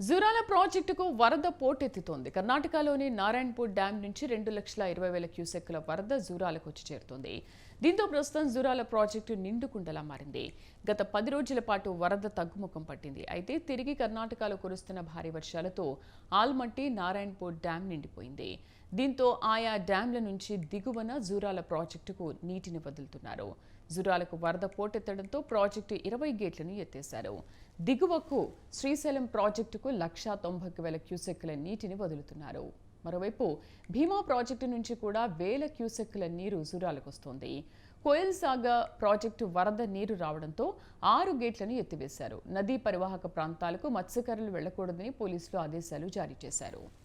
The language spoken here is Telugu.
జురాల ప్రాజెక్టుకు వరద పోటెత్తుతోంది. కర్ణాటకలోని నారాయణపూర్ డ్యాం నుంచి రెండు లక్షల ఇరవై వేల క్యూసెక్కుల వరద జూరాలకు వచ్చి చేరుతోంది. దీంతో ప్రస్తుతం జూరాల ప్రాజెక్టు నిండుకుండలా మారింది. గత పది రోజుల పాటు వరద తగ్గుముఖం పట్టింది. అయితే తిరిగి కర్ణాటకలో కురుస్తున్న భారీ వర్షాలతో ఆల్మట్టి నారాయణపూర్ డ్యాం నిండిపోయింది. దీంతో ఆయా డ్యాంల నుంచి దిగువన జూరాల ప్రాజెక్టుకు నీటిని వదులుతున్నారు. జురాలకు వరద పోటెత్తడంతో ప్రాజెక్టు ఇరవై గేట్లను ఎత్తేశారు. దిగువకు శ్రీశైలం ప్రాజెక్టుకు లక్షా తొంభై వేల క్యూసెక్కుల నీటిని వదులుతున్నారు. మరోవైపు భీమా ప్రాజెక్టు నుంచి కూడా వేల క్యూసెక్కుల నీరు జురాలకు వస్తోంది కోయల్ ప్రాజెక్టు వరద నీరు రావడంతో ఆరు గేట్లను ఎత్తివేశారు. నదీ పరివాహక ప్రాంతాలకు మత్స్యకారులు వెళ్ళకూడదని పోలీసులు ఆదేశాలు జారీ చేశారు.